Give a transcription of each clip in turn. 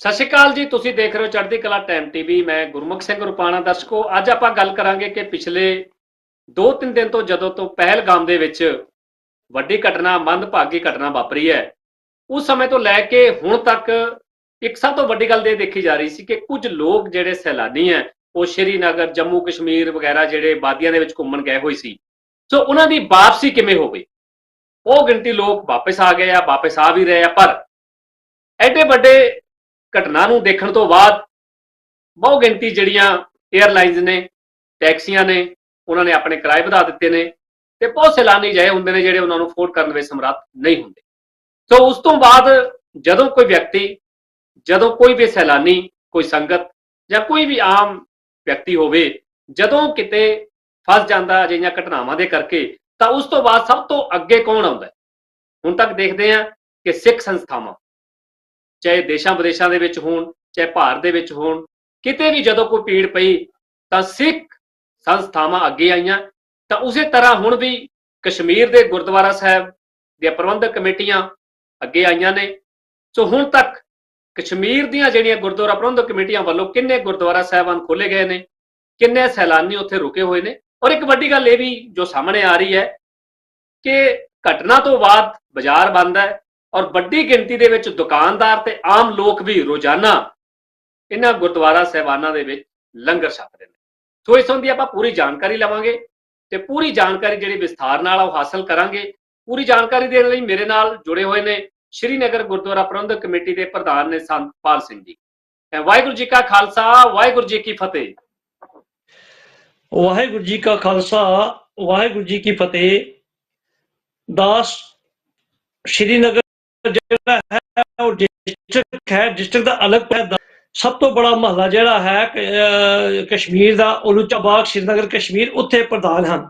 ਸਤਿ ਸ਼੍ਰੀ ਅਕਾਲ ਜੀ, ਤੁਸੀਂ ਦੇਖ ਰਹੇ ਹੋ ਚੜ੍ਹਦੀ ਕਲਾ ਟਾਈਮ ਟੀਵੀ ਮੈਂ ਗੁਰਮੁਖ ਸਿੰਘ ਰੁਪਾਣਾ, ਦਰਸ਼ਕੋ, ਅੱਜ ਆਪਾਂ ਗੱਲ ਕਰਾਂਗੇ ਕਿ ਪਿਛਲੇ 2-3 ਦਿਨ ਤੋਂ ਜਦੋਂ ਤੋਂ ਪਹਿਲਗਾਮ ਦੇ ਵਿੱਚ ਵੱਡੀ ਘਟਨਾ, ਮੰਦਭਾਗੀ ਘਟਨਾ ਵਾਪਰੀ ਹੈ, ਉਸ ਸਮੇਂ ਤੋਂ ਲੈ ਕੇ ਹੁਣ ਤੱਕ ਇੱਕ ਸਭ ਤੋਂ ਵੱਡੀ ਗੱਲ ਇਹ ਦੇਖੀ ਜਾ ਰਹੀ ਸੀ ਕਿ ਕੁਝ ਲੋਕ ਜਿਹੜੇ ਸੈਲਾਨੀ ਹੈ, ਉਹ ਸ਼੍ਰੀਨਗਰ, ਜੰਮੂ ਕਸ਼ਮੀਰ ਵਗੈਰਾ ਜਿਹੜੇ ਬਾਦੀਆਂ ਦੇ ਵਿੱਚ ਘੁੰਮਣ ਗਏ ਹੋਏ ਸੀ। ਸੋ ਉਹਨਾਂ ਦੀ ਵਾਪਸੀ ਕਿਵੇਂ ਹੋਵੇ ਉਹ ਗਿਣਤੀ ਲੋਕ ਵਾਪਸ ਆ ਗਏ ਆ, ਵਾਪਸ ਆ ਵੀ ਰਹੇ ਆ, ਪਰ ਐਡੇ ਵੱਡੇ ਘਟਨਾ ਨੂੰ ਦੇਖਣ ਤੋਂ ਬਾਅਦ ਬਹੁ ਗਿਣਤੀ ਜਿਹੜੀਆਂ 에ਅਰਲਾਈਨਸ ਨੇ ਟੈਕਸੀਆਂ ਨੇ, ਉਹਨਾਂ ਨੇ ਆਪਣੇ ਕਿਰਾਏ ਵਧਾ ਦਿੱਤੇ ਨੇ ਤੇ ਬਹੁਤ ਸੈਲਾਨੀ ਜਾਏ ਹੁੰਦੇ ਨੇ ਜਿਹੜੇ ਉਹਨਾਂ ਨੂੰ ਅਫੋਰਡ ਕਰਨ ਵਿੱਚ ਸਮਰੱਥ ਨਹੀਂ ਹੁੰਦੇ। ਸੋ ਉਸ ਤੋਂ ਬਾਅਦ ਜਦੋਂ ਕੋਈ ਵਿਅਕਤੀ, ਜਦੋਂ ਕੋਈ ਵੀ ਸੈਲਾਨੀ, ਕੋਈ ਸੰਗਤ ਜਾਂ ਕੋਈ ਵੀ ਆਮ ਵਿਅਕਤੀ ਹੋਵੇ, ਜਦੋਂ ਕਿਤੇ ਫਸ ਜਾਂਦਾ ਅਜਿਹੀਆਂ ਘਟਨਾਵਾਂ ਦੇ ਕਰਕੇ, ਤਾਂ ਉਸ ਤੋਂ ਬਾਅਦ ਸਭ ਤੋਂ ਅੱਗੇ ਕੌਣ ਆਉਂਦਾ ਹੁਣ ਤੱਕ ਦੇਖਦੇ ਹਾਂ ਕਿ ਸਿੱਖ ਸੰਸਥਾਵਾਂ ਚਾਹੇ ਦੇਸ਼ਾਂ ਵਿਦੇਸ਼ਾਂ ਦੇ ਵਿੱਚ ਹੋਣ, ਚਾਹੇ ਭਾਰਤ ਦੇ ਵਿੱਚ ਹੋਣ, ਕਿਤੇ ਵੀ ਜਦੋਂ ਕੋਈ ਪੀੜ ਪਈ ਤਾਂ ਸਿੱਖ ਸੰਸਥਾਵਾਂ ਅੱਗੇ ਆਈਆਂ। ਤਾਂ ਉਸੇ ਤਰ੍ਹਾਂ ਹੁਣ ਵੀ ਕਸ਼ਮੀਰ ਦੇ ਗੁਰਦੁਆਰਾ ਸਾਹਿਬ ਦੀਆਂ ਪ੍ਰਬੰਧਕ ਕਮੇਟੀਆਂ ਅੱਗੇ ਆਈਆਂ ਨੇ। ਸੋ ਹੁਣ ਤੱਕ ਕਸ਼ਮੀਰ ਦੀਆਂ ਜਿਹੜੀਆਂ ਗੁਰਦੁਆਰਾ ਪ੍ਰਬੰਧਕ ਕਮੇਟੀਆਂ ਵੱਲੋਂ ਕਿੰਨੇ ਗੁਰਦੁਆਰਾ ਸਾਹਿਬਾਨ ਖੋਲੇ ਗਏ ਨੇ, ਕਿੰਨੇ ਸੈਲਾਨੀ ਉੱਥੇ ਰੁਕੇ ਹੋਏ ਨੇ। ਔਰ ਇੱਕ ਵੱਡੀ ਗੱਲ ਇਹ ਵੀ ਜੋ ਸਾਹਮਣੇ ਆ ਰਹੀ ਹੈ ਕਿ ਘਟਨਾ ਤੋਂ ਬਾਅਦ ਬਾਜ਼ਾਰ ਬੰਦ ਹੈ ਔਰ ਵੱਡੀ ਗਿਣਤੀ ਦੇ ਵਿੱਚ ਦੁਕਾਨਦਾਰ ਤੇ ਆਮ ਲੋਕ ਵੀ ਰੋਜ਼ਾਨਾ ਇਹਨਾਂ ਗੁਰਦੁਆਰਾ ਸਹਿਬਾਨਾਂ ਦੇ ਵਿੱਚ ਲੰਗਰ ਛਕਦੇ ਨੇ। ਸੋ ਇਸ ਸੰਬੰਧੀ ਆਪਾਂ ਪੂਰੀ ਜਾਣਕਾਰੀ ਲਵਾਂਗੇ ਤੇ ਪੂਰੀ ਜਾਣਕਾਰੀ ਜਿਹੜੀ ਵਿਸਥਾਰ ਨਾਲ ਉਹ ਹਾਸਲ ਕਰਾਂਗੇ। ਪੂਰੀ ਜਾਣਕਾਰੀ ਦੇਣ ਲਈ ਮੇਰੇ ਨਾਲ ਜੁੜੇ ਹੋਏ ਨੇ ਸ਼੍ਰੀਨਗਰ ਗੁਰਦੁਆਰਾ ਪ੍ਰਬੰਧਕ ਕਮੇਟੀ ਦੇ ਪ੍ਰਧਾਨ ਨੇ ਸੰਤਪਾਲ ਸਿੰਘ ਜੀ। ਵਾਹਿਗੁਰੂ ਜੀ ਕਾ ਖਾਲਸਾ, ਵਾਹਿਗੁਰੂ ਜੀ ਕੀ ਫਤਿਹ। ਵਾਹਿਗੁਰੂ ਜੀ ਕਾ ਖਾਲਸਾ, ਵਾਹਿਗੁਰੂ ਜੀ ਕੀ ਫਤਿਹ। ਦਾਸ ਸ਼੍ਰੀਨਗਰ ਜਿਹੜਾ ਹੈ ਉਹ ਡਿਸਟ੍ਰਿਕਟ ਹੈ ਡਿਸਟ੍ਰਿਕਟ ਦਾ ਅਲੱਗ ਹੈ। ਸਭ ਤੋਂ ਬੜਾ ਮਹੱਲਾ ਜਿਹੜਾ ਹੈ ਕਸ਼ਮੀਰ ਦਾ ਉਲੂਚਾ ਸ਼੍ਰੀਨਗਰ ਕਸ਼ਮੀਰ ਉੱਥੇ ਪ੍ਰਧਾਨ ਹਨ।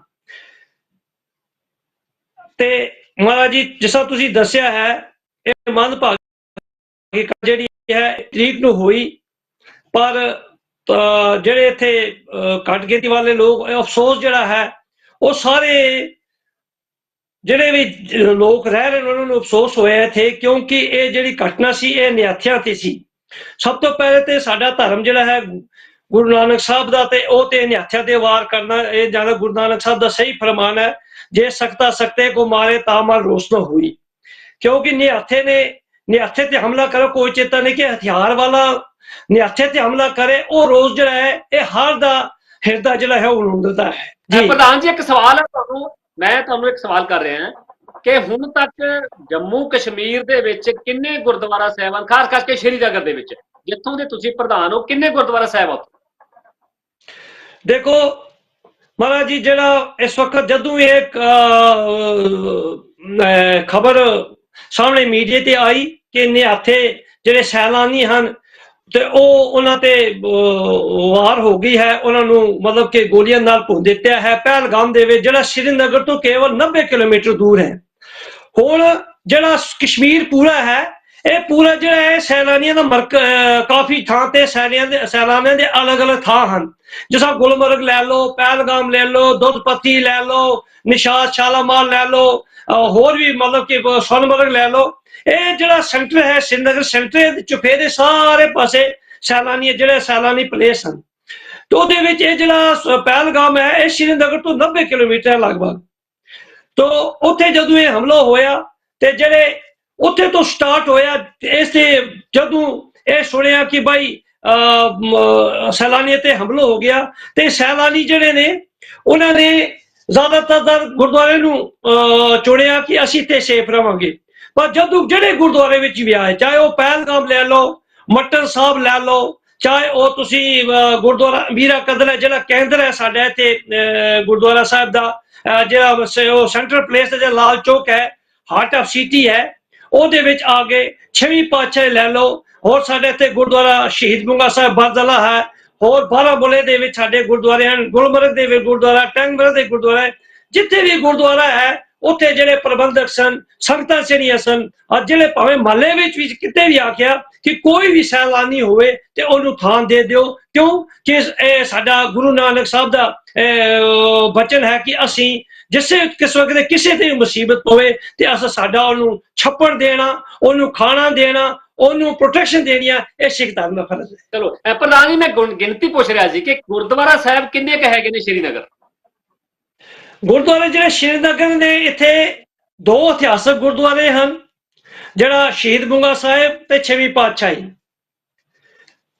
ਤੇ ਮਹਾਰਾਜ ਜੀ ਜਿਸ ਤਰ੍ਹ ਤੁਸੀਂ ਦੱਸਿਆ ਹੈ ਇਹ ਮੰਦਭਾਗੀ ਘਟਨਾ ਜਿਹੜੀ ਹੈ ਤਰੀਕ ਨੂੰ ਹੋਈ। ਪਰ ਤਾਂ ਜਿਹੜੇ ਇੱਥੇ ਅਹ, ਘੱਟ ਗਿਣਤੀ ਵਾਲੇ ਲੋਕ ਅਫਸੋਸ ਜਿਹੜਾ ਹੈ ਉਹ ਸਾਰੇ ਜਿਹੜੇ ਵੀ ਲੋਕ ਰਹਿ ਰਹੇ ਨੇ ਉਹਨਾਂ ਨੂੰ ਅਫਸੋਸ ਹੋਇਆ ਇੱਥੇ ਕਿਉਂਕਿ ਇਹ ਜਿਹੜੀ ਘਟਨਾ ਸੀ ਇਹ ਨਿਹੱਥਿਆਂ ਤੇ ਸੀ। ਸਭ ਤੋਂ ਪਹਿਲੇ ਤੇ ਸਾਡਾ ਧਰਮ ਜਿਹੜਾ ਹੈ ਗੁਰੂ ਨਾਨਕ ਸਾਹਿਬ ਦਾ ਤੇ ਉਹ ਤੇ ਨਿਹੱਥਿਆਂ ਤੇ ਵਾਰ ਕਰਨਾ ਇਹ ਜ਼ਿਆਦਾ ਗੁਰੂ ਨਾਨਕ ਸਾਹਿਬ ਦਾ ਸਹੀ ਫਰਮਾਨ ਹੈ ਜੇ ਸਕਤਾ ਸਕਤੇ ਕੋ ਮਾਰੇ ਤਾਂ ਮਾਰ ਰੋਸ ਨਾ ਹੋਈ। ਕਿਉਂਕਿ ਨਿਹੱਥੇ ਨੇ ਨਿਹੱਥੇ ਤੇ ਹਮਲਾ ਕਰੋ ਕੋਈ ਚੇਤਾ ਨਹੀਂ ਕਿ ਹਥਿਆਰ ਵਾਲਾ ਨਿਹੱਥੇ ਤੇ ਹਮਲਾ ਕਰੇ ਉਹ ਰੋਜ਼ ਜਿਹੜਾ ਹੈ ਇਹ ਹਰ ਦਾ ਹਿਰਦਾ ਜਿਹੜਾ ਹੈ ਉਹ ਰੁੰਦਦਾ ਹੈ। ਜੀ। ਪ੍ਰਧਾਨ ਜੀ ਇੱਕ ਸਵਾਲ ਹੈ ਤੁਹਾਨੂੰ। ਮੈਂ ਤੁਹਾਨੂੰ ਇੱਕ ਸਵਾਲ ਕਰ ਰਿਹਾ ਕਿ ਹੁਣ ਤੱਕ ਜੰਮੂ ਕਸ਼ਮੀਰ ਦੇ ਵਿੱਚ ਕਿੰਨੇ ਗੁਰਦੁਆਰਾ ਸਾਹਿਬਾਨ ਖਾਸ ਕਰਕੇ ਸ਼੍ਰੀਨਗਰ ਦੇ ਵਿੱਚ। ਜਿੱਥੋਂ ਦੇ ਤੁਸੀਂ ਪ੍ਰਧਾਨ ਹੋ, ਕਿੰਨੇ ਗੁਰਦੁਆਰਾ ਸਾਹਿਬ ਆ ਦੇਖੋ, ਮਹਾਰਾਜ ਜੀ, ਜਿਹੜਾ ਇਸ ਵਕਤ ਜਦੋਂ ਇਹ ਖਬਰ ਸਾਹਮਣੇ ਮੀਡੀਆ ਤੇ ਆਈ ਕਿ ਇੰਨੇ ਨਿਹੱਥੇ ਜਿਹੜੇ ਸੈਲਾਨੀ ਹਨ ਤੇ ਉਹ ਉਹਨਾਂ ਤੇ ਵਾਰ ਹੋ ਗਈ ਹੈ। ਉਹਨਾਂ ਨੂੰ ਮਤਲਬ ਕਿ ਗੋਲੀਆਂ ਨਾਲ ਭੁੰਨ ਦਿੱਤਾ ਹੈ। ਪਹਿਲਗਾਮ ਦੇ ਵਿੱਚ ਜਿਹੜਾ ਸ਼੍ਰੀਨਗਰ ਤੋਂ ਕੇਵਲ 90 ਕਿਲੋਮੀਟਰ ਦੂਰ ਹੈ। ਹੁਣ ਜਿਹੜਾ ਕਸ਼ਮੀਰ ਪੂਰਾ ਹੈ, ਇਹ ਪੂਰਾ ਜਿਹੜਾ ਹੈ, ਸੈਲਾਨੀਆਂ ਦਾ ਮਰਕ ਕਾਫੀ ਥਾਂ ਤੇ ਸੈਲਾਨੀਆਂ ਦੇ ਸੈਲਾਨੀਆਂ ਦੇ ਅਲੱਗ-ਅਲੱਗ ਥਾਂ ਹਨ। ਜਿਸ ਗੁਲਮਰਗ ਲੈ ਲਓ, ਪਹਿਲਗਾਮ ਲੈ ਲਓ, ਦੁੱਧਪੱਤੀ ਲੈ ਲਓ ਨਿਸ਼ਾਦ ਸ਼ਾਲਾਮਾਰ ਲੈ ਲਓ ਹੋਰ ਵੀ ਮਤਲਬ ਕਿ ਸੋਨਮਰਗ ਲੈ ਲਓ। ਇਹ ਜਿਹੜਾ ਸੈਂਟਰ ਹੈ ਸ਼੍ਰੀਨਗਰ ਸੈਂਟਰ ਦੇ ਚੁਫੇ ਦੇ ਸਾਰੇ ਪਾਸੇ ਸੈਲਾਨੀ ਜਿਹੜੇ ਸੈਲਾਨੀ ਪਲੇਸ ਹਨ ਤੇ ਉਹਦੇ ਵਿੱਚ ਇਹ ਜਿਹੜਾ ਪਹਿਲਗਾਮ ਹੈ ਇਹ ਸ਼੍ਰੀਨਗਰ ਤੋਂ 90 ਕਿਲੋਮੀਟਰ ਹੈ ਲਗਭਗ। ਤੋਂ ਉੱਥੇ ਜਦੋਂ ਇਹ ਹਮਲਾ ਹੋਇਆ ਤੇ ਜਿਹੜੇ ਉੱਥੇ ਤੋਂ ਸਟਾਰਟ ਹੋਇਆ ਇਸ ਤੇ ਜਦੋਂ ਇਹ ਸੁਣਿਆ ਕਿ ਭਾਈ ਅਹ, ਸੈਲਾਨੀ ਤੇ ਹਮਲਾ ਹੋ ਗਿਆ ਤੇ ਸੈਲਾਨੀ ਜਿਹੜੇ ਨੇ ਉਹਨਾਂ ਨੇ ਜ਼ਿਆਦਾਤਰ ਗੁਰਦੁਆਰੇ ਨੂੰ ਚੁਣਿਆ ਕਿ ਅਸੀਂ ਤੇ ਸੇਫ ਰਵਾਂਗੇ। ਪਰ ਜਦੋਂ ਜਿਹੜੇ ਗੁਰਦੁਆਰੇ ਵਿੱਚ ਵੀ ਆਏ, ਚਾਹੇ ਉਹ ਪਹਿਲਗਾਮ ਲੈ ਲਓ ਮੱਟਨ ਸਾਹਿਬ ਲੈ ਲਓ, ਚਾਹੇ ਉਹ ਤੁਸੀਂ ਗੁਰਦੁਆਰਾ ਵੀਰਾ ਕਦਲ ਹੈ ਜਿਹੜਾ ਕੇਂਦਰ ਹੈ ਸਾਡਾ ਇੱਥੇ ਗੁਰਦੁਆਰਾ ਸਾਹਿਬ ਦਾ ਜਿਹੜਾ ਉਹ ਸੈਂਟਰਲ ਪਲੇਸ ਤੇ ਜਿਹੜਾ ਲਾਲ ਚੌਕ ਹੈ ਹਾਰਟ ਆਫ ਸਿਟੀ ਹੈ, ਉਹਦੇ ਵਿੱਚ ਆ ਗਏ ਛੇਵੀਂ ਪਾਤਸ਼ਾਹ ਲੈ ਲਓ। ਹੋਰ ਸਾਡੇ ਇੱਥੇ ਗੁਰਦੁਆਰਾ ਸ਼ਹੀਦ ਬੁੰਗਾ ਸਾਹਿਬ ਬਰਦਲਾ ਹੈ। ਹੋਰ ਬਾਰਾਮੂਲੇ ਦੇ ਵਿੱਚ ਸਾਡੇ ਗੁਰਦੁਆਰੇ ਹਨ, ਗੁਲਮਰਗ ਦੇ ਵੀ ਗੁਰਦੁਆਰਾ ਟੈਂਗਮਰ ਦੇ ਗੁਰਦੁਆਰਾ ਜਿੱਥੇ ਵੀ ਗੁਰਦੁਆਰਾ ਹੈ ਉੱਥੇ ਜਿਹੜੇ ਪ੍ਰਬੰਧਕ ਸਨ ਸੰਗਤਾਂ ਜਿਹੜੀਆਂ ਸਨ ਔਰ ਜਿਹੜੇ ਭਾਵੇਂ ਮਹੱਲੇ ਵਿੱਚ ਵੀ ਕਿਤੇ ਵੀ ਆਖਿਆ ਕਿ ਕੋਈ ਵੀ ਸੈਲਾਨੀ ਹੋਵੇ ਤੇ ਉਹਨੂੰ ਥਾਂ ਦੇ ਦਿਓ। ਕਿਉਂ? ਕਿ ਇਹ ਸਾਡਾ ਗੁਰੂ ਨਾਨਕ ਸਾਹਿਬ ਦਾ ਅਹ, ਬਚਨ ਹੈ ਕਿ ਅਸੀਂ ਜਿਸੇ ਕਿਸ ਵਕਤ ਕਿਸੇ ਤੇ ਵੀ ਮੁਸੀਬਤ ਪਵੇ ਤੇ ਅਸ ਸਾਡਾ ਉਹਨੂੰ ਛੱਪੜ ਦੇਣਾ ਉਹਨੂੰ ਖਾਣਾ ਦੇਣਾ ਉਹਨੂੰ ਪ੍ਰੋਟੈਕਸ਼ਨ ਦੇਣੀ ਆ ਇਹ ਸਿੱਖ ਧਰਮ ਦਾ ਫਰਜ਼ ਹੈ। ਚਲੋ ਅਹ ਪ੍ਰਧਾਨ ਜੀ ਮੈਂ ਗੁਣ- ਗਿਣਤੀ ਪੁੱਛ ਰਿਹਾ ਸੀ ਕਿ ਗੁਰਦੁਆਰਾ ਸਾਹਿਬ ਕਿੰਨੇ ਕ ਹੈਗੇ ਨੇ ਸ਼੍ਰੀਨਗਰ? ਗੁਰਦੁਆਰੇ ਜਿਹੜੇ ਸ਼੍ਰੀਨਗਰ ਨੇ ਇੱਥੇ ਦੋ ਇਤਿਹਾਸਕ ਗੁਰਦੁਆਰੇ ਹਨ, ਜਿਹੜਾ ਸ਼ਹੀਦ ਬੁੰਗਾ ਸਾਹਿਬ ਤੇ ਛੇਵੀਂ ਪਾਤਸ਼ਾਹੀ,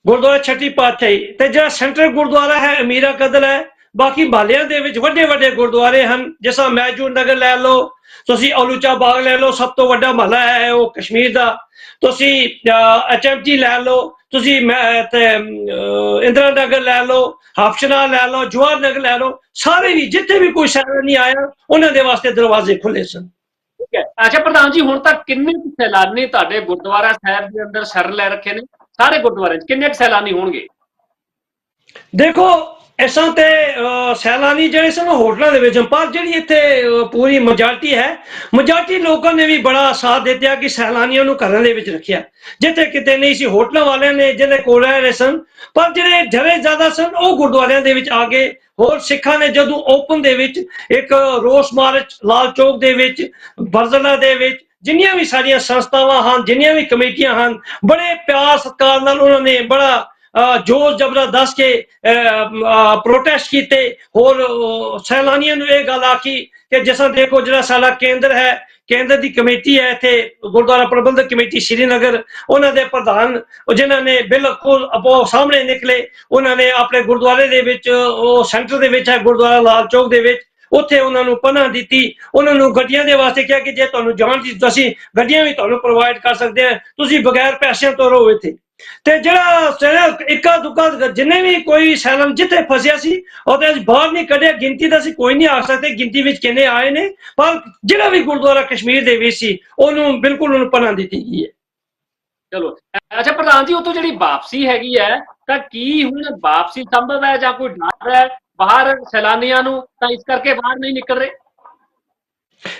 ਗੁਰਦੁਆਰਾ ਛੱਟੀ ਪਾਤਸ਼ਾਹੀ ਤੇ ਜਿਹੜਾ ਸੈਂਟਰਲ ਗੁਰਦੁਆਰਾ ਹੈ ਅਮੀਰਾ ਕਦਲ ਹੈ, ਬਾਕੀ ਬਾਲਿਆਂ ਦੇ ਵਿੱਚ ਵੱਡੇ ਵੱਡੇ ਗੁਰਦੁਆਰੇ ਹਨ, ਜਿਸਾ ਮੈਜੂਰ ਨਗਰ ਲੈ ਲਓ, ਤੁਸੀਂ ਔਲੂਚਾ ਬਾਗ ਲੈ ਲਓ, ਸਭ ਤੋਂ ਵੱਡਾ ਮਹੱਲਾ ਹੈ ਉਹ ਕਸ਼ਮੀਰ ਦਾ, ਤੁਸੀਂ ਐਚਐਮਟੀ ਲੈ ਲਓ ਤੁਸੀਂ ਮੈਂ ਤੇ ਇੰਦਰਾ ਨਗਰ ਲੈ ਲਓ ਹਾਫਸ਼ਨਾ ਲੈ ਲਓ ਜਵਾਹਰ ਨਗਰ ਲੈ ਲਓ ਸਾਰੇ ਵੀ ਜਿੱਥੇ ਵੀ ਕੋਈ ਸੈਲਾਨੀ ਆਇਆ ਉਹਨਾਂ ਦੇ ਵਾਸਤੇ ਦਰਵਾਜ਼ੇ ਖੁੱਲੇ ਸਨ। ਠੀਕ ਹੈ? ਅੱਛਾ ਪ੍ਰਧਾਨ ਜੀ ਹੁਣ ਤੱਕ ਕਿੰਨੇ ਕੁ ਸੈਲਾਨੀ ਤੁਹਾਡੇ ਗੁਰਦੁਆਰਾ ਸਾਹਿਬ ਦੇ ਅੰਦਰ ਸ਼ਰਨ ਲੈ ਰੱਖੇ ਨੇ ਸਾਰੇ ਗੁਰਦੁਆਰਿਆਂ 'ਚ ਕਿੰਨੇ ਕੁ ਸੈਲਾਨੀ ਹੋਣਗੇ? ਦੇਖੋ ਇਸਾਂ ਤੇ ਸੈਲਾਨੀ ਜਿਹੜੇ ਸਨ ਉਹ ਹੋਟਲਾਂ ਦੇ ਵਿੱਚ ਹਨ, ਪਰ ਜਿਹੜੀ ਇੱਥੇ ਪੂਰੀ ਮੈਜੋਰਟੀ ਹੈ ਮੈਜੋਰਟੀ ਲੋਕਾਂ ਨੇ ਵੀ ਬੜਾ ਸਾਥ ਦਿੱਤਾ ਕਿ ਸੈਲਾਨੀਆਂ ਨੂੰ ਘਰਾਂ ਦੇ ਵਿੱਚ ਰੱਖਿਆ। ਜਿੱਥੇ ਕਿਤੇ ਨਹੀਂ ਸੀ ਹੋਟਲਾਂ ਵਾਲਿਆਂ ਨੇ ਜਿਹਦੇ ਕੋਲ ਰਹਿ ਰਹੇ ਸਨ ਪਰ ਜਿਹੜੇ ਜਰੇ ਜ਼ਿਆਦਾ ਸਨ ਉਹ ਗੁਰਦੁਆਰਿਆਂ ਦੇ ਵਿੱਚ ਆ ਗਏ। ਹੋਰ ਸਿੱਖਾਂ ਨੇ ਜਦੋਂ ਓਪਨ ਦੇ ਵਿੱਚ ਇੱਕ ਰੋਸ ਮਾਰਚ ਲਾਲ ਚੌਕ ਦੇ ਵਿੱਚ ਬਰਜ਼ਲਾ ਦੇ ਵਿੱਚ ਜਿੰਨੀਆਂ ਵੀ ਸਾਰੀਆਂ ਸੰਸਥਾਵਾਂ ਹਨ ਜਿੰਨੀਆਂ ਵੀ ਕਮੇਟੀਆਂ ਹਨ ਬੜੇ ਪਿਆਰ ਸਤਿਕਾਰ ਨਾਲ ਉਹਨਾਂ ਨੇ ਬੜਾ ਜੋਰ ਜਬਰਾ ਦੱਸ ਕੇ ਪ੍ਰੋਟੈਸਟ ਕੀਤੇ ਹੋਰ ਸੈਲਾਨੀਆਂ ਨੂੰ ਇਹ ਗੱਲ ਆਖੀ ਕਿ ਜਿਸਾਂ ਦੇਖੋ ਜਿਹੜਾ ਸਾਡਾ ਕੇਂਦਰ ਹੈ ਕੇਂਦਰ ਦੀ ਕਮੇਟੀ ਹੈ ਇੱਥੇ ਗੁਰਦੁਆਰਾ ਪ੍ਰਬੰਧਕ ਕਮੇਟੀ ਸ਼੍ਰੀਨਗਰ ਉਹਨਾਂ ਦੇ ਪ੍ਰਧਾਨ ਉਹ ਜਿਨ੍ਹਾਂ ਨੇ ਬਿਲਕੁਲ ਆਪੋ ਸਾਹਮਣੇ ਨਿਕਲੇ ਉਹਨਾਂ ਨੇ ਆਪਣੇ ਗੁਰਦੁਆਰੇ ਦੇ ਵਿੱਚ ਉਹ ਸੈਂਟਰ ਦੇ ਵਿੱਚ ਹੈ ਗੁਰਦੁਆਰਾ ਲਾਲ ਚੌਕ ਦੇ ਵਿੱਚ ਉੱਥੇ ਉਹਨਾਂ ਨੂੰ ਪਨਾਹ ਦਿੱਤੀ ਉਹਨਾਂ ਨੂੰ ਗੱਡੀਆਂ ਦੇ ਵਾਸਤੇ ਕਿਹਾ ਕਿ ਜੇ ਤੁਹਾਨੂੰ ਜਾਣ ਦੀ ਅਸੀਂ ਗੱਡੀਆਂ ਵੀ ਤੁਹਾਨੂੰ ਪ੍ਰੋਵਾਈਡ ਕਰ ਸਕਦੇ ਹਾਂ ਤੁਸੀਂ ਬਗੈਰ ਪੈਸਿਆਂ ਤੋਂ ਰਹੋ ਇੱਥੇ ਤੇ ਜਿਹੜਾ ਜਿਹੜਾ ਇੱਕਾ ਦੁੱਕਾ ਜਿੰਨੇ ਵੀ ਕੋਈ ਸੈਲਮ ਜਿੱਥੇ ਫਸਿਆ ਸੀ ਉਹਦੇ ਅਸੀਂ ਬਾਹਰ ਨਹੀਂ ਕੱਢਿਆ ਗਿਣਤੀ ਦਾ ਅਸੀਂ ਕੋਈ ਨਹੀਂ ਆ ਸਕਦੇ ਗਿਣਤੀ ਵਿੱਚ ਕਿੰਨੇ ਆਏ ਨੇ ਪਰ ਜਿਹੜਾ ਵੀ ਗੁਰਦੁਆਰਾ ਕਸ਼ਮੀਰ ਦੇ ਵਿੱਚ ਸੀ ਉਹਨੂੰ ਬਿਲਕੁਲ ਉਹਨੂੰ ਪਨਾਹ ਦਿੱਤੀ ਗਈ ਹੈ। ਚਲੋ ਅੱਛਾ ਪ੍ਰਧਾਨ ਜੀ ਉਹ ਤੋਂ ਜਿਹੜੀ ਵਾਪਸੀ ਹੈਗੀ ਹੈ ਤਾਂ ਕੀ ਹੁਣ ਵਾਪਸੀ ਸੰਭਵ ਹੈ ਜਾਂ ਕੋਈ ਡਰ ਹੈ ਬਾਹਰ ਸੈਲਾਨੀਆਂ ਨੂੰ ਤਾਂ ਇਸ ਕਰਕੇ ਬਾਹਰ ਨਹੀਂ ਨਿਕਲ ਰਹੇ?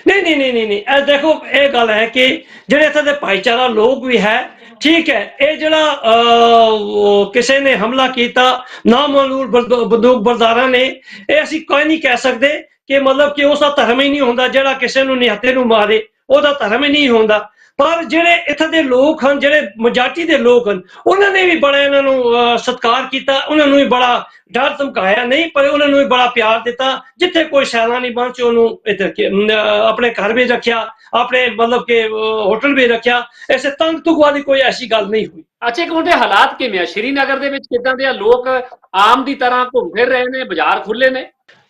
ਨਹੀਂ ਨਹੀਂ ਨਹੀਂ ਨਹੀਂ ਨਹੀਂ ਇਹ ਦੇਖੋ ਇਹ ਗੱਲ ਹੈ ਕਿ ਜਿਹੜੇ ਇੱਥੇ ਦੇ ਭਾਈਚਾਰਾ ਲੋਕ ਵੀ ਹੈ ਠੀਕ ਹੈ ਇਹ ਜਿਹੜਾ ਅਹ, ਕਿਸੇ ਨੇ ਹਮਲਾ ਕੀਤਾ ਨਾਮਾਨੂਰ ਬੰਦੂ- ਬੰਦੂਕ ਬਰਦਾਰਾਂ ਨੇ ਇਹ ਅਸੀਂ ਕੋਈ ਨਹੀਂ ਕਹਿ ਸਕਦੇ ਕਿ ਮਤਲਬ ਕਿ ਉਸ ਦਾ ਧਰਮ ਹੀ ਨਹੀਂ ਹੁੰਦਾ ਜਿਹੜਾ ਕਿਸੇ ਨੂੰ ਨਿਹੱਥੇ ਨੂੰ ਮਾਰੇ ਉਹਦਾ ਧਰਮ ਹੀ ਨਹੀਂ ਹੁੰਦਾ। ਪਰ ਜਿਹੜੇ ਇੱਥੇ ਦੇ ਲੋਕ ਹਨ ਜਿਹੜੇ ਮਜਾਟੀ ਦੇ ਲੋਕ ਹਨ ਉਹਨਾਂ ਨੇ ਵੀ ਬੜਾ ਇਹਨਾਂ ਨੂੰ ਸਤਿਕਾਰ ਕੀਤਾ ਉਹਨਾਂ ਨੂੰ ਵੀ ਬੜਾ ਡਰ ਧਮਕਾਇਆ ਨਹੀਂ ਪਰ ਉਹਨਾਂ ਨੂੰ ਵੀ ਬੜਾ ਪਿਆਰ ਦਿੱਤਾ ਜਿੱਥੇ ਕੋਈ ਸੈਲਾਨੀ ਪਹੁੰਚੇ ਉਹਨੂੰ ਅਹ, ਆਪਣੇ ਘਰ ਵੀ ਰੱਖਿਆ ਆਪਣੇ ਮਤਲਬ ਕਿ ਹੋਟਲ ਵੀ ਰੱਖਿਆ ਐਸੇ ਤੰਗ ਤੁਕ ਵਾਲੀ ਕੋਈ ਐਸੀ ਗੱਲ ਨਹੀਂ ਹੋਈ। ਅੱਛਾ ਇੱਕ ਉਹਦੇ ਹਾਲਾਤ ਕਿਵੇਂ ਆ? ਸ਼੍ਰੀਨਗਰ ਦੇ ਵਿੱਚ ਕਿਦਾਂ ਦੇ ਆ? ਲੋਕ ਆਮ ਦੀ ਤਰ੍ਹਾਂ ਘੁੰਮ ਫਿਰ ਰਹੇ ਨੇ ਬਾਜ਼ਾਰ ਖੁੱਲੇ ਨੇ?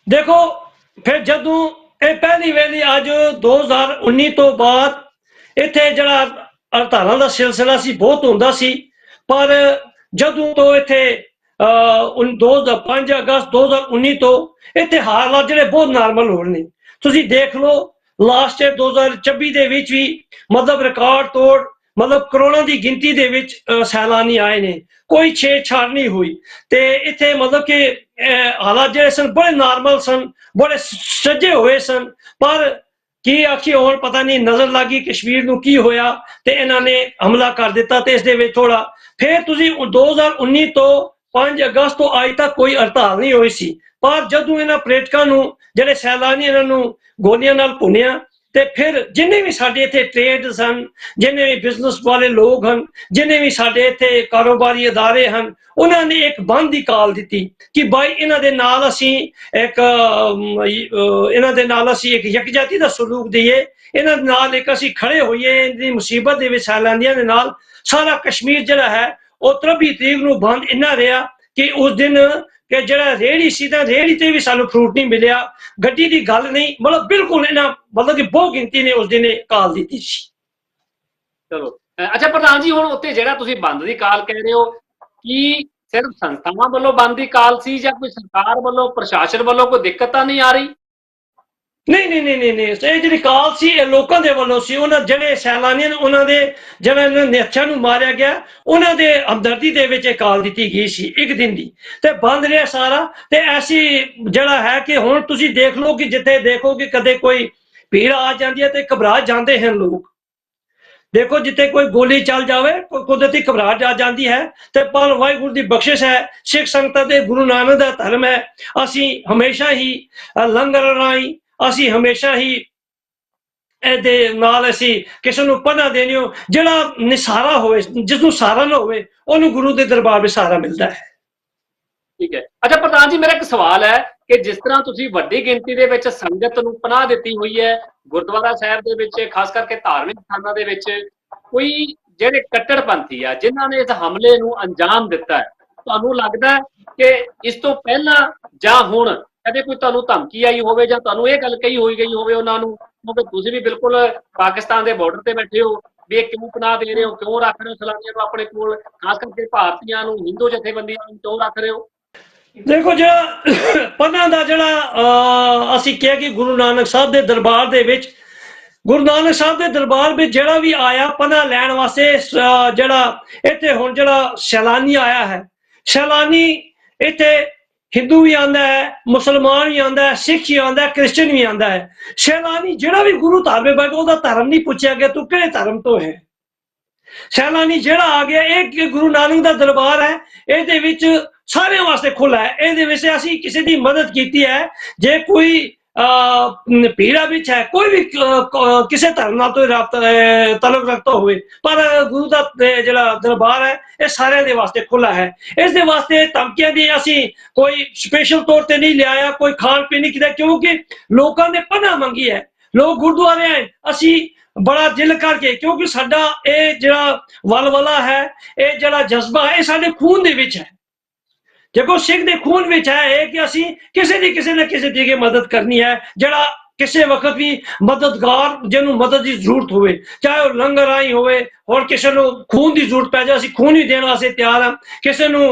ਦੇਖੋ ਫਿਰ ਜਦੋਂ ਇਹ ਪਹਿਲੀ ਵੇਲੀ ਅੱਜ 2019 ਤੋਂ ਬਾਅਦ ਇੱਥੇ ਜਿਹੜਾ ਹੜਤਾਲਾਂ ਦਾ ਸਿਲਸਿਲਾ ਸੀ ਬਹੁਤ ਹੁੰਦਾ ਸੀ। ਪਰ ਜਦੋਂ ਤੋਂ ਇੱਥੇ ਅਹ, ਦੋ ਹਜ਼ਾਰ 5 ਅਗਸਤ 2019 ਤੋਂ ਇੱਥੇ ਹਾਲਾਤ ਜਿਹੜੇ ਬਹੁਤ ਨਾਰਮਲ ਹੋ ਰਹੇ ਨੇ। ਤੁਸੀਂ ਦੇਖ ਲਓ ਲਾਸਟ ਈਅਰ 2024 ਦੇ ਵਿੱਚ ਵੀ ਮਤਲਬ ਰਿਕਾਰਡ ਤੋੜ ਮਤਲਬ ਕਰੋੜਾਂ ਦੀ ਗਿਣਤੀ ਦੇ ਵਿੱਚ ਸੈਲਾਨੀ ਆਏ ਨੇ। ਕੋਈ ਛੇੜਛਾੜ ਨਹੀਂ ਹੋਈ। ਤੇ ਇੱਥੇ ਮਤਲਬ ਕਿ ਹਾਲਾਤ ਜਿਹੜੇ ਸਨ ਬੜੇ ਨਾਰਮਲ ਸਨ ਬੜੇ ਸੱਜੇ ਹੋਏ ਸਨ। ਪਰ ਕੀ ਆਖੀ ਹੁਣ ਪਤਾ ਨਹੀਂ, ਨਜ਼ਰ ਲੱਗੀ ਕਸ਼ਮੀਰ ਨੂੰ ਕੀ ਹੋਇਆ ਤੇ ਇਹਨਾਂ ਨੇ ਹਮਲਾ ਕਰ ਦਿੱਤਾ ਤੇ ਇਸ ਦੇ ਵਿੱਚ ਥੋੜਾ ਫਿਰ ਤੁਸੀਂ ਉਹ 2019 ਤੋਂ 5 ਅਗਸਤ ਤੋਂ ਅੱਜ ਤੱਕ ਕੋਈ ਹੜਤਾਲ ਨਹੀਂ ਹੋਈ ਸੀ। ਪਰ ਜਦੋਂ ਇਹਨਾਂ ਪ੍ਰੇਟਕਾਂ ਨੂੰ, ਜਿਹੜੇ ਸੈਲਾਨੀ ਇਹਨਾਂ ਨੂੰ ਗੋਲੀਆਂ ਨਾਲ ਭੁੰਨਿਆ ਤੇ ਫਿਰ ਜਿੰਨੇ ਵੀ ਸਾਡੇ ਇੱਥੇ ਟ੍ਰੇਡ ਸਨ, ਜਿੰਨੇ ਵੀ ਬਿਜ਼ਨਸ ਵਾਲੇ ਲੋਕ ਹਨ, ਜਿੰਨੇ ਵੀ ਸਾਡੇ ਇੱਥੇ ਕਾਰੋਬਾਰੀ ਅਦਾਰੇ ਹਨ, ਉਹਨਾਂ ਨੇ ਇੱਕ ਬੰਦ ਦੀ ਕਾਲ ਦਿੱਤੀ ਕਿ ਬਾਈ ਇਹਨਾਂ ਦੇ ਨਾਲ ਅਸੀਂ ਇੱਕ ਇਹਨਾਂ ਦੇ ਨਾਲ ਅਸੀਂ ਇੱਕ ਯਕਜਤੀ ਦਾ ਸਲੂਕ ਦਈਏ, ਇਹਨਾਂ ਦੇ ਨਾਲ ਇੱਕ ਅਸੀਂ ਖੜੇ ਹੋਈਏ ਇਹਦੀ ਮੁਸੀਬਤ ਦੇ ਵਿੱਚ ਸੈਲਾਨੀਆਂ ਦੇ ਨਾਲ, ਸਾਰਾ ਕਸ਼ਮੀਰ ਜਿਹੜਾ ਹੈ, ਉਹ 23 ਤਰੀਕ ਨੂੰ ਬੰਦ ਇੰਨਾ ਰਿਹਾ ਕਿ ਉਸ ਦਿਨ ਕਿ ਜਿਹੜਾ ਰੇਹੜੀ ਸੀ ਤਾਂ ਰੇਹੜੀ ਤੇ ਵੀ ਸਾਨੂੰ ਫਰੂਟ ਨਹੀਂ ਮਿਲਿਆ। ਗੱਡੀ ਦੀ ਗੱਲ ਨਹੀਂ, ਮਤਲਬ ਬਿਲਕੁਲ ਇਹਨਾਂ, ਮਤਲਬ ਕਿ ਬਹੁਤ ਗਿਣਤੀ ਨੇ, ਉਸ ਦਿਨ ਇਹ ਕਾਲ ਦਿੱਤੀ ਸੀ। ਚਲੋ। ਅੱਛਾ, ਪ੍ਰਧਾਨ ਜੀ, ਹੁਣ ਉੱਤੇ ਜਿਹੜਾ ਤੁਸੀਂ ਬੰਦ ਦੀ ਕਾਲ ਕਹਿ ਰਹੇ ਹੋ, ਕੀ ਸਿਰਫ ਸੰਸਥਾਵਾਂ ਵੱਲੋਂ ਬੰਦ ਦੀ ਕਾਲ ਸੀ ਜਾਂ ਕੋਈ ਸਰਕਾਰ ਵੱਲੋਂ, ਪ੍ਰਸ਼ਾਸਨ ਵੱਲੋਂ ਕੋਈ ਦਿੱਕਤ ਤਾਂ ਨਹੀਂ ਆ ਰਹੀ? ਨਹੀਂ ਨਹੀਂ ਨਹੀਂ ਨਹੀਂ ਇਹ ਜਿਹੜੀ ਕਾਲ ਸੀ, ਇਹ ਲੋਕਾਂ ਦੇ ਵੱਲੋਂ ਸੀ। ਉਹਨਾਂ ਜਿਹੜੇ ਸੈਲਾਨੀਆਂ ਨੇ, ਉਹਨਾਂ ਦੇ ਜਿਹੜੇ ਨਿਹੱਥਿਆਂ ਨੂੰ ਮਾਰਿਆ ਗਿਆ, ਉਹਨਾਂ ਦੇ ਹਮਦਰਦੀ ਦੇ ਵਿੱਚ ਇਹ ਕਾਲ ਦਿੱਤੀ ਗਈ ਸੀ, ਇੱਕ ਦਿਨ ਦੀ। ਤੇ ਬੰਦ ਰਿਹਾ ਸਾਰਾ। ਤੇ ਐਸੀ ਜਿਹੜਾ ਹੈ ਕਿ ਹੁਣ ਤੁਸੀਂ ਦੇਖ ਲਓ ਕਿ ਜਿੱਥੇ ਦੇਖੋ ਕਿ ਕਦੇ ਕੋਈ ਭੀੜ ਆ ਜਾਂਦੀ ਹੈ ਤੇ ਘਬਰਾ ਜਾਂਦੇ ਹਨ ਲੋਕ। ਦੇਖੋ, ਜਿੱਥੇ ਕੋਈ ਗੋਲੀ ਚੱਲ ਜਾਵੇ ਕੁਦਰਤੀ ਘਬਰਾਹਟ ਆ ਜਾਂਦੀ ਹੈ। ਤੇ ਪਰ ਵਾਹਿਗੁਰੂ ਦੀ ਬਖਸ਼ਿਸ਼ ਹੈ। ਸਿੱਖ ਸੰਗਤਾਂ ਦੇ ਗੁਰੂ ਨਾਨਕ ਦਾ ਧਰਮ ਹੈ। ਅਸੀਂ ਹਮੇਸ਼ਾ ਹੀ ਲੰਗਰ ਰਾਹੀਂ ਅਸੀਂ ਹਮੇਸ਼ਾ ਹੀ ਇਹਦੇ ਨਾਲ ਅਸੀਂ ਕਿਸੇ ਨੂੰ ਪਨਾ ਦੇਣੀ ਹੋ, ਜਿਹੜਾ ਨਿਸਾਰਾ ਹੋਵੇ ਜਿਸ ਨੂੰ ਸਾਰਾ ਨਾ ਹੋਵੇ, ਉਹਨੂੰ ਗੁਰੂ ਦੇ ਦਰਬਾਰ ਵਿੱਚ ਸਾਰਾ ਮਿਲਦਾ ਹੈ। ਠੀਕ ਹੈ। ਅੱਛਾ, ਪ੍ਰਧਾਨ ਜੀ, ਮੇਰਾ ਇੱਕ ਸਵਾਲ ਹੈ ਕਿ ਜਿਸ ਤਰ੍ਹਾਂ ਤੁਸੀਂ ਵੱਡੀ ਗਿਣਤੀ ਦੇ ਵਿੱਚ ਸੰਗਤ ਨੂੰ ਪਨਾਹ ਦਿੱਤੀ ਹੋਈ ਹੈ, ਗੁਰਦੁਆਰਾ ਸਾਹਿਬ ਦੇ ਵਿੱਚ, ਖਾਸ ਕਰਕੇ ਧਾਰਮਿਕ ਸਥਾਨਾਂ ਦੇ ਵਿੱਚ, ਕੋਈ ਜਿਹੜੇ ਕੱਟੜਪੰਥੀ ਆ, ਜਿਨ੍ਹਾਂ ਨੇ ਇਸ ਹਮਲੇ ਨੂੰ ਅੰਜਾਮ ਦਿੱਤਾ ਹੈ, ਤੁਹਾਨੂੰ ਲੱਗਦਾ ਕਿ ਇਸ ਤੋਂ ਪਹਿਲਾਂ ਜਾਂ ਹੁਣ ਕਦੇ ਕੋਈ ਤੁਹਾਨੂੰ ਧਮਕੀ ਆਈ ਹੋਵੇ ਜਾਂ ਤੁਹਾਨੂੰ ਇਹ ਗੱਲ ਕਹੀ ਹੋਈ ਗਈ ਹੋਵੇ ਉਹਨਾਂ ਨੂੰ ਕਿਉਂਕਿ ਤੁਸੀਂ ਵੀ ਬਿਲਕੁਲ ਪਾਕਿਸਤਾਨ ਦੇ ਬਾਰਡਰ ਤੇ ਬੈਠੇ ਹੋ ਵੀ ਇਹ ਕਿਉਂ ਪਨਾਹ ਦੇ ਰਹੇ ਹੋ ਕਿਉਂ ਰੱਖ ਰਹੇ ਹੋ ਸਲਾਮੀਆਂ ਨੂੰ ਆਪਣੇ ਕੋਲ ਖਾਸ ਕਰਕੇ ਭਾਰਤੀਆਂ ਨੂੰ ਹਿੰਦੂ ਜਥੇਬੰਦੀਆਂ ਨੂੰ ਕਿਉਂ ਰੱਖ ਰਹੇ ਹੋ? ਦੇਖੋ ਜਿਹੜਾ ਪੰਨਾ ਦਾ ਜਿਹੜਾ ਅਹ, ਅਸੀਂ ਕਿਹਾ ਕਿ ਗੁਰੂ ਨਾਨਕ ਸਾਹਿਬ ਦੇ ਦਰਬਾਰ ਦੇ ਵਿੱਚ ਗੁਰੂ ਨਾਨਕ ਸਾਹਿਬ ਦੇ ਦਰਬਾਰ ਵਿੱਚ ਜਿਹੜਾ ਵੀ ਆਇਆ ਪੰਨਾ ਲੈਣ ਵਾਸਤੇ ਜਿਹੜਾ ਇੱਥੇ ਹੁਣ ਜਿਹੜਾ ਸੈਲਾਨੀ ਆਇਆ ਹੈ ਸੈਲਾਨੀ ਇੱਥੇ ਹਿੰਦੂ ਵੀ ਆਂਦਾ ਹੈ, ਮੁਸਲਮਾਨ ਵੀ ਆਂਦਾ ਹੈ, ਸਿੱਖ ਵੀ ਆਂਦਾ ਹੈ, ਕ੍ਰਿਸਚੀਅਨ ਵੀ ਆਂਦਾ ਹੈ। ਸੈਲਾਨੀ ਜਿਹੜਾ ਵੀ ਗੁਰੂ ਧਾਰ ਵਿੱਚ ਬੈਠਾ, ਉਹਦਾ ਧਰਮ ਨਹੀਂ ਪੁੱਛਿਆ ਗਿਆ, ਤੂੰ ਕਿਹੜੇ ਧਰਮ ਤੋਂ ਹੈ? ਸੈਲਾਨੀ ਜਿਹੜਾ ਆ ਗਿਆ, ਇਹ ਗੁਰੂ ਨਾਨਕ ਦਾ ਦਰਬਾਰ ਹੈ, ਇਹਦੇ ਵਿੱਚ ਸਾਰਿਆਂ ਵਾਸਤੇ ਖੁੱਲਾ ਹੈ। ਇਹਦੇ ਵਿੱਚ ਅਸੀਂ ਕਿਸੇ ਦੀ ਮਦਦ ਕੀਤੀ ਹੈ। ਜੇ ਕੋਈ ਅਹ ਪੀੜਾ ਵਿੱਚ ਹੈ ਕੋਈ ਵੀ ਕਿਸੇ ਧਰਮ ਨਾਲ ਤੋਂ ਰਾਬਤਾ ਅਹ, ਤਾਲੁਕ ਰੱਖਦਾ ਹੋਵੇ ਪਰ ਗੁਰੂ ਦਾ ਜਿਹੜਾ ਦਰਬਾਰ ਹੈ ਇਹ ਸਾਰਿਆਂ ਦੇ ਵਾਸਤੇ ਖੁੱਲਾ ਹੈ। ਇਸ ਦੇ ਵਾਸਤੇ ਧਮਕੀਆਂ ਦੀ ਅਸੀਂ ਕੋਈ ਸਪੈਸ਼ਲ ਤੌਰ ਤੇ ਨਹੀਂ ਲਿਆਇਆ ਕੋਈ ਖਾਣ ਪੀਣ ਨਹੀਂ ਕੀਤਾ ਕਿਉਂਕਿ ਲੋਕਾਂ ਨੇ ਪਨਾਹ ਮੰਗੀ ਹੈ। ਲੋਕ ਗੁਰਦੁਆਰੇ ਆਏ ਅਸੀਂ ਬੜਾ ਦਿਲ ਕਰਕੇ ਕਿਉਂਕਿ ਸਾਡਾ ਇਹ ਜਿਹੜਾ ਵਲਵਲਾ ਹੈ ਇਹ ਜਿਹੜਾ ਜਜ਼ਬਾ ਹੈ ਇਹ ਸਾਡੇ ਖੂਨ ਦੇ ਵਿੱਚ ਹੈ। ਦੇਖੋ ਸਿੱਖ ਦੇ ਖੂਨ ਵਿੱਚ ਹੈ ਇਹ ਕਿ ਅਸੀਂ ਕਿਸੇ ਦੀ ਕਿਸੇ ਨਾ ਕਿਸੇ ਦੀ ਮਦਦ ਕਰਨੀ ਹੈ, ਜਿਹੜਾ ਕਿਸੇ ਵਕਤ ਵੀ ਮਦਦਗਾਰ ਜਿਹਨੂੰ ਮਦਦ ਦੀ ਜ਼ਰੂਰਤ ਹੋਵੇ, ਚਾਹੇ ਉਹ ਲੰਗਰ ਆਈ ਹੋਵੇ, ਹੋਰ ਕਿਸੇ ਨੂੰ ਖੂਨ ਦੀ ਜ਼ਰੂਰਤ ਪੈ ਜਾਏ, ਅਸੀਂ ਖੂਨ ਹੀ ਦੇਣ ਵਾਸਤੇ ਤਿਆਰ ਹਾਂ। ਕਿਸੇ ਨੂੰ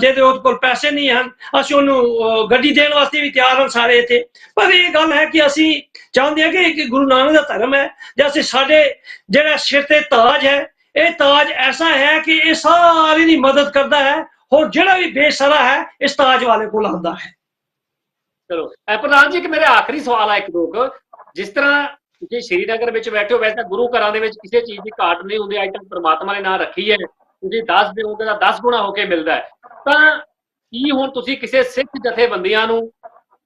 ਜਿਹਦੇ ਉਹਦੇ ਕੋਲ ਪੈਸੇ ਨਹੀਂ ਹਨ, ਅਸੀਂ ਉਹਨੂੰ ਗੱਡੀ ਦੇਣ ਵਾਸਤੇ ਵੀ ਤਿਆਰ ਹਾਂ ਸਾਰੇ ਇੱਥੇ। ਪਰ ਇਹ ਗੱਲ ਹੈ ਕਿ ਅਸੀਂ ਚਾਹੁੰਦੇ ਹਾਂ ਕਿ ਇੱਕ ਗੁਰੂ ਨਾਨਕ ਦਾ ਧਰਮ ਹੈ ਜੈਸੇ ਸਾਡੇ ਜਿਹੜਾ ਸਿਰ ਤੇ ਤਾਜ ਹੈ, ਇਹ ਤਾਜ ਐਸਾ ਹੈ ਕਿ ਇਹ ਸਾਰਿਆਂ ਦੀ ਮਦਦ ਕਰਦਾ ਹੈ ਹੋਰ ਜਿਹੜਾ ਵੀ ਬੇਸਰਾ ਹੈ, ਇਸ ਤਾਜ ਵਾਲੇ ਕੋਲ ਆਉਂਦਾ ਹੈ। ਚਲੋ ਇਹ ਪ੍ਰਧਾਨ ਜੀ, ਇੱਕ ਮੇਰੇ ਆਖਰੀ ਸਵਾਲ ਆ ਇੱਕ ਦੋ ਜਿਸ ਤਰ੍ਹਾਂ ਤੁਸੀਂ ਸ਼੍ਰੀਨਗਰ ਵਿੱਚ ਬੈਠੇ ਹੋ, ਵੈਸੇ ਗੁਰੂ ਘਰਾਂ ਦੇ ਵਿੱਚ ਕਿਸੇ ਚੀਜ਼ ਦੀ ਘਾਟ ਨਹੀਂ ਹੁੰਦੀ, ਅੱਜ ਤੱਕ ਪ੍ਰਮਾਤਮਾ ਨੇ ਨਾਂ ਰੱਖੀ ਹੈ। ਤੁਸੀਂ 10 ਦਿਓਗੇ ਤਾਂ 10 ਗੁਣਾ ਹੋ ਕੇ ਮਿਲਦਾ ਹੈ। ਤਾਂ ਕੀ ਹੁਣ ਤੁਸੀਂ ਕਿਸੇ ਸਿੱਖ ਜਥੇਬੰਦੀਆਂ ਨੂੰ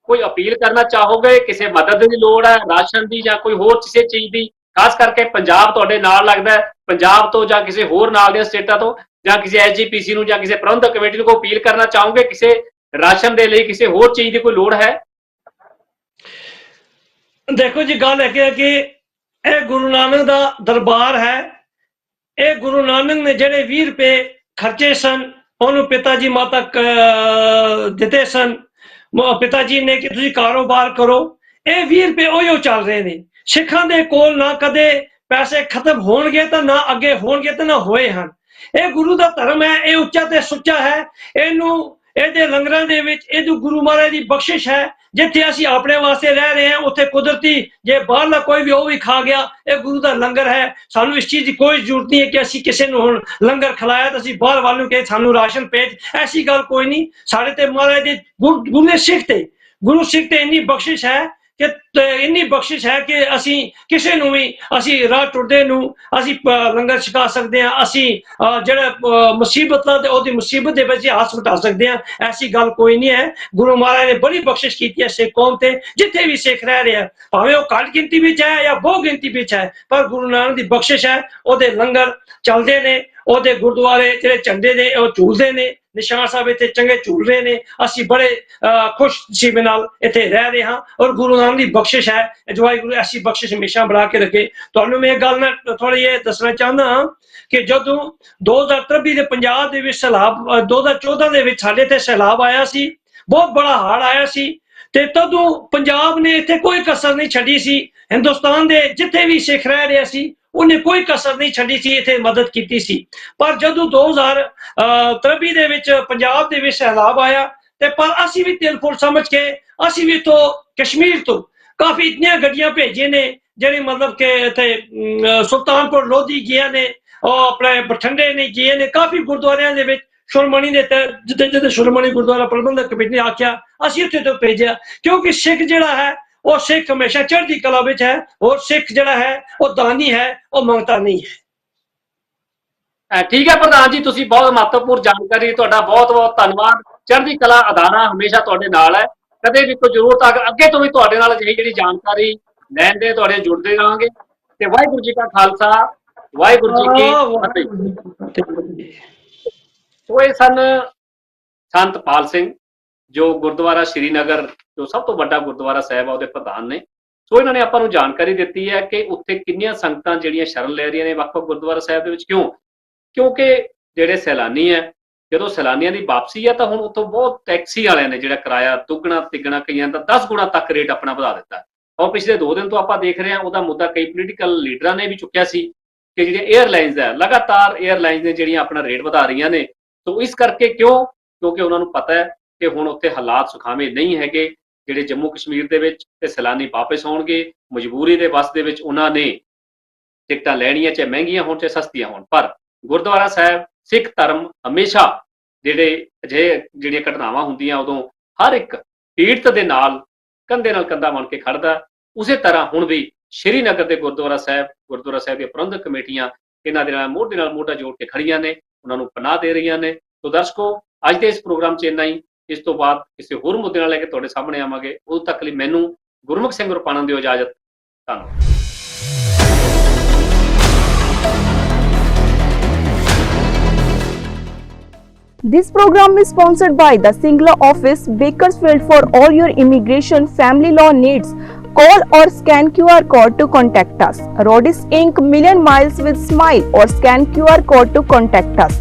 ਕੋਈ ਅਪੀਲ ਕਰਨਾ ਚਾਹੋਗੇ? ਕਿਸੇ ਮਦਦ ਦੀ ਲੋੜ ਹੈ, ਰਾਸ਼ਨ ਦੀ ਜਾਂ ਕੋਈ ਹੋਰ ਕਿਸੇ ਚੀਜ਼ ਦੀ? ਖਾਸ ਕਰਕੇ ਪੰਜਾਬ ਤੁਹਾਡੇ ਨਾਲ ਲੱਗਦਾ ਪੰਜਾਬ ਤੋਂ ਜਾਂ ਕਿਸੇ ਹੋਰ ਨਾਲ ਦੀਆਂ ਸਟੇਟਾਂ ਤੋਂ। ਜਾਂ ਕਿਸੇ ਐਸਜੀਪੀਸੀ ਨੂੰ ਜਾਂ ਕਿਸੇ ਪ੍ਰਬੰਧਕ ਕਮੇਟੀ ਨੂੰ ਕੋਈ ਅਪੀਲ ਕਰਨਾ ਚਾਹੋਗੇ? ਕਿਸੇ ਰਾਸ਼ਨ ਦੇ ਲਈ, ਕਿਸੇ ਹੋਰ ਚੀਜ਼ ਦੀ ਕੋਈ ਲੋੜ ਹੈ? ਦੇਖੋ ਜੀ, ਗੱਲ ਹੈ ਕਿ ਇਹ ਗੁਰੂ ਨਾਨਕ ਦਾ ਦਰਬਾਰ ਹੈ। ਇਹ ਗੁਰੂ ਨਾਨਕ ਨੇ ਜਿਹੜੇ 20 ਰੁਪਏ ਖਰਚੇ ਸਨ, ਉਹਨੂੰ ਪਿਤਾ ਜੀ ਮਾਤਾ ਕ- ਦਿੱਤੇ ਸਨ। ਪਿਤਾ ਜੀ ਨੇ ਕਿ ਤੁਸੀਂ ਕਾਰੋਬਾਰ ਕਰੋ। ਇਹ 20 ਰੁਪਏ ਉਹੀ ਚੱਲ ਰਹੇ ਨੇ। ਸਿੱਖਾਂ ਦੇ ਕੋਲ ਨਾ ਕਦੇ ਪੈਸੇ ਖਤਮ ਹੋਣਗੇ ਤਾਂ ਨਾ ਅੱਗੇ ਹੋਣਗੇ ਤਾਂ ਨਾ ਹੋਏ ਹਨ। ਇਹ ਗੁਰੂ ਦਾ ਧਰਮ ਹੈ, ਇਹ ਉੱਚਾ ਤੇ ਸੁੱਚਾ ਹੈ। ਇਹਨੂੰ, ਇਹਦੇ ਲੰਗਰਾਂ ਦੇ ਵਿੱਚ ਇਹਨੂੰ ਗੁਰੂ ਮਹਾਰਾਜ ਦੀ ਬਖਸ਼ਿਸ਼ ਹੈ। ਜਿੱਥੇ ਅਸੀਂ ਆਪਣੇ ਵਾਸਤੇ ਰਹਿ ਰਹੇ ਹਾਂ, ਉੱਥੇ ਕੁਦਰਤੀ ਜੇ ਬਾਹਰਲਾ ਕੋਈ ਵੀ ਉਹ ਵੀ ਖਾ ਗਿਆ, ਇਹ ਗੁਰੂ ਦਾ ਲੰਗਰ ਹੈ। ਸਾਨੂੰ ਇਸ ਚੀਜ਼ ਦੀ ਕੋਈ ਜ਼ਰੂਰਤ ਨਹੀਂ ਹੈ ਕਿ ਅਸੀਂ ਕਿਸੇ ਨੂੰ ਹੁਣ ਲੰਗਰ ਖਿਲਾਇਆ ਤਾਂ ਅਸੀਂ ਬਾਹਰ ਵੱਲ ਨੂੰ ਕਹੇ ਸਾਨੂੰ ਰਾਸ਼ਨ ਭੇਜ। ਐਸੀ ਗੱਲ ਕੋਈ ਨਹੀਂ। ਸਾਡੇ ਤੇ ਮਹਾਰਾਜ ਦੇ ਗੁਰੂ ਗੁਰੂ ਨੇ ਸਿੱਖ ਤੇ। ਗੁਰੂ ਸਿੱਖ ਤੇ ਇੰਨੀ ਬਖਸ਼ਿਸ਼ ਹੈ ਕਿ ਇੰਨੀ ਬਖਸ਼ਿਸ਼ ਹੈ ਕਿ ਅਸੀਂ ਕਿਸੇ ਨੂੰ ਵੀ ਅਸੀਂ ਰਾਹ ਟੁੱਟਦੇ ਨੂੰ ਅਸੀਂ ਲੰਗਰ ਛਕਾ ਸਕਦੇ ਹਾਂ ਅਸੀਂ ਜਿਹੜਾ ਅਹ, ਮੁਸੀਬਤ ਨਾਲ ਤੇ ਉਹਦੀ ਮੁਸੀਬਤ ਦੇ ਵਿੱਚ ਹੱਥ ਵਟਾ ਸਕਦੇ ਹਾਂ ਐਸੀ ਗੱਲ ਕੋਈ ਨਹੀਂ ਹੈ। ਗੁਰੂ ਮਹਾਰਾਜ ਨੇ ਬੜੀ ਬਖਸ਼ਿਸ਼ ਕੀਤੀ ਹੈ ਸਿੱਖ ਕੌਮ ਤੇ ਜਿੱਥੇ ਵੀ ਸਿੱਖ ਰਹਿ ਰਿਹਾ ਭਾਵੇਂ ਉਹ ਘੱਟ ਗਿਣਤੀ ਵਿੱਚ ਹੈ ਜਾਂ ਬਹੁ ਗਿਣਤੀ ਵਿੱਚ ਹੈ ਪਰ ਗੁਰੂ ਨਾਨਕ ਦੀ ਬਖਸ਼ਿਸ਼ ਹੈ। ਉਹਦੇ ਲੰਗਰ ਚੱਲਦੇ ਨੇ ਉਹਦੇ ਗੁਰਦੁਆਰੇ ਜਿਹੜੇ ਝੰਡੇ ਨੇ ਉਹ ਝੂਲਦੇ ਨੇ। ਨਿਸ਼ਾਨ ਸਾਹਿਬ ਇੱਥੇ ਚੰਗੇ ਝੂਲ ਰਹੇ ਨੇ। ਅਸੀਂ ਬੜੇ ਅਹ, ਖੁਸ਼ ਨਸੀਬ ਨਾਲ ਇੱਥੇ ਰਹਿ ਰਹੇ ਹਾਂ ਔਰ ਗੁਰੂ ਨਾਮ ਦੀ ਬਖਸ਼ਿਸ਼ ਹੈ। ਜੋ ਵਾਹਿਗੁਰੂ ਐਸੀ ਬਖਸ਼ਿਸ਼ ਹਮੇਸ਼ਾ ਬਣਾ ਕੇ ਰੱਖੇ। ਤੁਹਾਨੂੰ ਮੈਂ ਇਹ ਗੱਲ ਨਾ ਥੋੜੀ ਇਹ ਦੱਸਣਾ ਚਾਹੁੰਦਾ ਹਾਂ ਕਿ ਜਦੋਂ 2023 ਦੇ ਪੰਜਾਬ ਦੇ ਵਿੱਚ ਸੈਲਾਬ ਅਹ, 2014 ਦੇ ਵਿੱਚ ਸਾਡੇ ਤੇ ਸੈਲਾਬ ਆਇਆ ਸੀ ਬਹੁਤ ਬੜਾ ਹੜ੍ਹ ਆਇਆ ਸੀ ਤੇ ਤਦੋਂ ਪੰਜਾਬ ਨੇ ਇੱਥੇ ਕੋਈ ਕਸਰ ਨਹੀਂ ਛੱਡੀ ਸੀ। ਹਿੰਦੁਸਤਾਨ ਦੇ ਜਿੱਥੇ ਵੀ ਸਿੱਖ ਰਹਿ ਰਿਹਾ ਸੀ ਉਹਨੇ ਕੋਈ ਕਸਰ ਨਹੀਂ ਛੱਡੀ ਸੀ, ਇੱਥੇ ਮਦਦ ਕੀਤੀ ਸੀ। ਪਰ ਜਦੋਂ 2023 ਦੇ ਵਿੱਚ ਪੰਜਾਬ ਦੇ ਵਿੱਚ ਸੈਲਾਬ ਆਇਆ, ਤੇ ਪਰ ਅਸੀਂ ਵੀ ਤਿਲ ਫੁੱਲ ਸਮਝ ਕੇ, ਅਸੀਂ ਵੀ ਤੋਂ ਕਸ਼ਮੀਰ ਤੋਂ ਕਾਫੀ ਇਤਨੀਆਂ ਗੱਡੀਆਂ ਭੇਜੇ ਨੇ, ਜਿਹੜੇ ਮਤਲਬ ਕਿ ਇੱਥੇ ਸੁਲਤਾਨਪੁਰ ਲੋਧੀ ਗਿਆ ਨੇ, ਉਹ ਆਪਣੇ ਬਠਿੰਡੇ ਨੇ ਗਏ ਨੇ, ਕਾਫੀ ਗੁਰਦੁਆਰਿਆਂ ਦੇ ਵਿੱਚ ਸ਼ੁਰਮਣੀ ਦੇ ਤੇ ਜਿੱਥੇ ਜਿੱਥੇ ਸ਼ੁਰਮਣੀ ਗੁਰਦੁਆਰਾ ਪ੍ਰਬੰਧਕ ਕਮੇਟੀ ਨੇ ਆਖਿਆ, ਅਸੀਂ ਉੱਥੇ ਤੋਂ ਭੇਜਿਆ। ਕਿਉਂਕਿ ਸਿੱਖ ਜਿਹੜਾ ਹੈ ਉਹ ਸਿੱਖ ਹਮੇਸ਼ਾ ਚੜ੍ਹਦੀ ਕਲਾ ਵਿੱਚ ਹੈ ਔਰ ਸਿੱਖ ਜਿਹੜਾ ਹੈ ਉਹ ਦਾਨੀ ਹੈ ਉਹ ਮੰਗਤਾ ਨਹੀਂ ਹੈ। ਠੀਕ ਹੈ ਪ੍ਰਧਾਨ ਜੀ ਤੁਸੀਂ ਬਹੁਤ ਮਹੱਤਵਪੂਰਨ ਜਾਣਕਾਰੀ ਤੁਹਾਡਾ ਬਹੁਤ ਬਹੁਤ ਧੰਨਵਾਦ। ਚੜ੍ਹਦੀ ਕਲਾ ਅਦਾਰਾ ਹਮੇਸ਼ਾ ਤੁਹਾਡੇ ਨਾਲ ਹੈ। ਕਦੇ ਵੀ ਕੋਈ ਜ਼ਰੂਰਤ ਆ ਅੱਗੇ ਤੋਂ ਵੀ ਤੁਹਾਡੇ ਨਾਲ ਅਜਿਹੀ ਜਿਹੜੀ ਜਾਣਕਾਰੀ ਲੈਣ ਦੇ ਤੁਹਾਡੇ ਜੁੜਦੇ ਰਹਾਂਗੇ। ਤੇ ਵਾਹਿਗੁਰੂ ਜੀ ਕਾ ਖਾਲਸਾ ਵਾਹਿਗੁਰੂ ਜੀ ਕੀ ਫਤਿਹ। ਸੋ ਇਹ ਸਨ ਸੰਤ ਪਾਲ ਸਿੰਘ। ਜੋ ਗੁਰਦੁਆਰਾ ਸ਼੍ਰੀਨਗਰ, ਜੋ ਸਭ ਤੋਂ ਵੱਡਾ ਗੁਰਦੁਆਰਾ ਸਾਹਿਬ ਆ, ਉਹਦੇ ਪ੍ਰਧਾਨ ਨੇ। ਸੋ ਇਹਨਾਂ ਨੇ ਆਪਾਂ ਨੂੰ ਜਾਣਕਾਰੀ ਦਿੱਤੀ ਹੈ ਕਿ ਉੱਥੇ ਕਿੰਨੀਆਂ ਸੰਗਤਾਂ ਜਿਹੜੀਆਂ ਸ਼ਰਨ ਲੈ ਰਹੀਆਂ ਨੇ ਵੱਖ-ਵੱਖ ਗੁਰਦੁਆਰਾ ਸਾਹਿਬ ਦੇ ਵਿੱਚ। ਕਿਉਂ? ਕਿਉਂਕਿ ਜਿਹੜੇ ਸੈਲਾਨੀ ਹੈ, ਜਦੋਂ ਸੈਲਾਨੀਆਂ ਦੀ ਵਾਪਸੀ ਹੈ ਤਾਂ ਹੁਣ ਉੱਥੋਂ ਬਹੁਤ ਟੈਕਸੀ ਵਾਲਿਆਂ ਨੇ ਜਿਹੜਾ ਕਿਰਾਇਆ, ਦੁੱਗਣਾ, ਤਿੱਗਣਾ ਕਈਆਂ ਦਾ 10 ਗੁਣਾ ਤੱਕ ਰੇਟ ਆਪਣਾ ਵਧਾ ਦਿੱਤਾ। ਔਰ ਪਿਛਲੇ 2 ਦਿਨ ਤੋਂ ਆਪਾਂ ਦੇਖ ਰਹੇ ਹਾਂ, ਉਹਦਾ ਮੁੱਦਾ ਕਈ ਪੋਲੀਟੀਕਲ ਲੀਡਰਾਂ ਨੇ ਵੀ ਚੁੱਕਿਆ ਸੀ ਕਿ ਜਿਹੜੀਆਂ 에ਅਰਲਾਈਨਸ ਹੈ, ਲਗਾਤਾਰ 에ਅਰਲਾਈਨਸ ਨੇ ਜਿਹੜੀਆਂ ਆਪਣਾ ਰੇਟ ਵਧਾ ਰਹੀਆਂ ਨੇ। ਤੋਂ ਇਸ ਕਰਕੇ ਕਿਉਂ? ਕਿਉਂਕਿ ਉਹਨਾਂ ਨੂੰ ਪਤਾ ਹੈ ਕਿ ਹੁਣ ਉੱਥੇ ਹਾਲਾਤ ਸੁਖਾਵੇਂ ਨਹੀਂ ਹੈਗੇ, ਜਿਹੜੇ ਜੰਮੂ ਕਸ਼ਮੀਰ ਦੇ ਵਿੱਚ ਤੇ ਸੈਲਾਨੀ ਵਾਪਸ ਆਉਣਗੇ, ਮਜਬੂਰੀ ਦੇ ਵਸ ਦੇ ਵਿੱਚ ਉਹਨਾਂ ਨੇ ਟਿਕਟਾਂ ਲੈਣੀਆਂ ਚਾਹੇ ਮਹਿੰਗੀਆਂ ਹੋਣ ਚਾਹੇ ਸਸਤੀਆਂ ਹੋਣ। ਪਰ ਗੁਰਦੁਆਰਾ ਸਾਹਿਬ, ਸਿੱਖ ਧਰਮ ਹਮੇਸ਼ਾ ਜਿਹੜੇ ਅਜਿਹੇ ਜਿਹੜੀਆਂ ਘਟਨਾਵਾਂ ਹੁੰਦੀਆਂ ਉਦੋਂ ਹਰ ਇੱਕ ਪੀੜਤ ਦੇ ਨਾਲ, ਕੰਧੇ ਨਾਲ ਕੰਧਾ ਬਣ ਕੇ ਖੜਦਾ ਉਸੇ ਤਰ੍ਹਾਂ ਹੁਣ ਵੀ ਸ਼੍ਰੀਨਗਰ ਦੇ ਗੁਰਦੁਆਰਾ ਸਾਹਿਬ ਗੁਰਦੁਆਰਾ ਸਾਹਿਬ ਦੀਆਂ ਪ੍ਰਬੰਧਕ ਕਮੇਟੀਆਂ ਇਹਨਾਂ ਦੇ ਨਾਲ ਮੋਢੇ ਨਾਲ ਮੋਢਾ ਜੋੜ ਕੇ ਖੜੀਆਂ ਨੇ, ਉਹਨਾਂ ਨੂੰ ਪਨਾਹ ਦੇ ਰਹੀਆਂ ਨੇ। ਤੋ ਦਰਸ਼ਕੋ, ਅੱਜ ਦੇ ਇਸ ਪ੍ਰੋਗਰਾਮ 'ਚ ਇੰਨਾ ਹੀ। ਇਸ ਤੋਂ ਬਾਅਦ ਕਿਸੇ ਹੋਰ ਮੁੱਦੇ ਨਾਲ ਲੈ ਕੇ ਤੁਹਾਡੇ ਸਾਹਮਣੇ ਆਵਾਂਗੇ ਉਦੋਂ ਤੱਕ ਲਈ ਮੈਨੂੰ ਗੁਰਮੁਖ ਸਿੰਘ ਰੁਪਾਣਾ ਦਿਓ ਇਜਾਜ਼ਤ ਧੰਨਵਾਦ This program is sponsored by the Singla office, Bakersfield for all your immigration family law needs. Call or scan QR code to contact us. Rodis Inc. Million Miles with Smile or scan QR code to contact us.